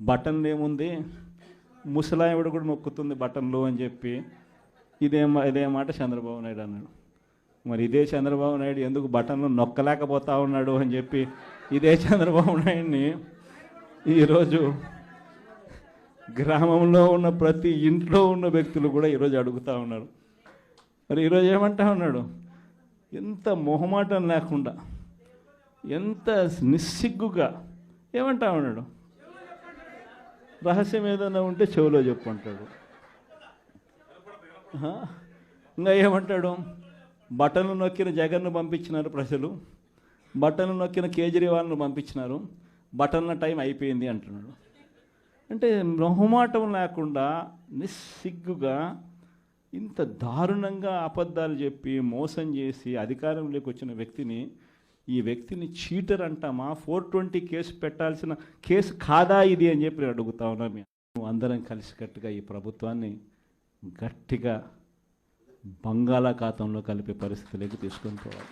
Button ఏముంది? ముసలావిడ కూడా నొక్కుతుంది బటన్లు అని చెప్పి. ఇదే ఇదే మాట చంద్రబాబు నాయుడు అన్నాడు. మరి ఇదే చంద్రబాబు నాయుడు ఎందుకు బటన్లు నొక్కలేకపోతా ఉన్నాడు అని చెప్పి ఇదే చంద్రబాబు నాయుడిని ఈరోజు గ్రామంలో ఉన్న ప్రతి ఇంట్లో ఉన్న వ్యక్తులు కూడా ఈరోజు అడుగుతూ ఉన్నారు. మరి ఈరోజు ఏమంటా ఉన్నాడు? ఎంత మొహమాటం లేకుండా ఎంత నిస్సిగ్గుగా ఏమంటా ఉన్నాడు? రహస్యం ఏదైనా ఉంటే చెవిలో చెప్పు అంటాడు ఇంకా ఏమంటాడు? బటన్లు నొక్కిన జగన్ను పంపించినారు ప్రజలు. బటన్లు నొక్కిన కేజ్రీవాల్ను పంపించినారు. బటన్ల టైం అయిపోయింది అంటున్నాడు. అంటే మొహమాటం లేకుండా నిస్సిగ్గుగా ఇంత దారుణంగా అబద్ధాలు చెప్పి మోసం చేసి అధికారంలోకి వచ్చిన వ్యక్తిని ఈ వ్యక్తిని చీటర్ అంటామా? ఫోర్ ట్వంటీ కేసు పెట్టాల్సిన కేసు కాదా ఇది అని చెప్పి నేను అడుగుతా ఉన్నా. మేము అందరం కలిసికట్టుగా ఈ ప్రభుత్వాన్ని గట్టిగా బంగాళాఖాతంలో కలిపే పరిస్థితిలోకి తీసుకొని పోవాలి.